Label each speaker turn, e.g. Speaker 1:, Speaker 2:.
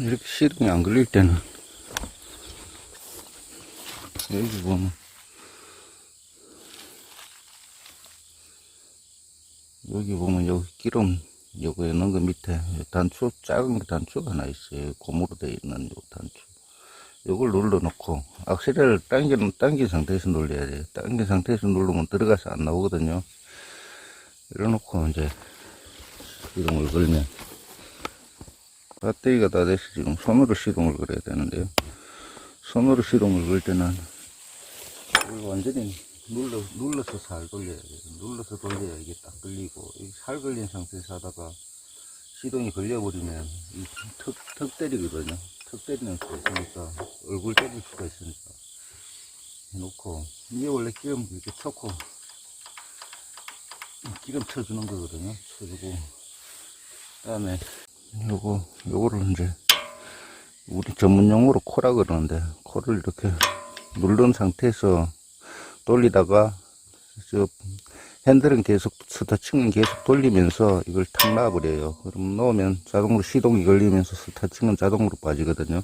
Speaker 1: 이렇게 시동이 안 걸릴 때는. 여기 보면. 여기 보면 여기 기름 요거 있는 거 밑에 단추 작은 게 단추가 하나 있어요. 고무로 되어 있는 요 단추. 요걸 눌러 놓고 악셀을 당겨 당긴 상태에서 눌러야 돼요. 당긴 상태에서 누르면 들어가서 안 나오거든요. 이래 놓고 이제 시동을 걸면 배터리가 다 돼서 지금 손으로 시동을 걸어야 되는데요 손으로 시동을 걸 때는 완전히 눌러, 눌러서 살 돌려야 돼요. 눌러서 돌려야 이게 딱 걸리고, 이살 걸린 상태에서 하다가 시동이 걸려버리면 이 턱, 턱 때리거든요. 턱 때리는 수가 있으니까, 얼굴 때릴 수가 있으니까. 해놓고, 이게 원래 기름 이렇게 쳐고, 기름 쳐주는 거거든요. 쳐주고, 그 다음에, 요거, 요거를 이제, 우리 전문 용어로 코라 그러는데, 코를 이렇게 누른 상태에서 돌리다가 저 핸들은 계속 스타칭은 계속 돌리면서 이걸 탁 놔버려요. 그럼 넣으면 자동으로 시동이 걸리면서 스타칭은 자동으로 빠지거든요.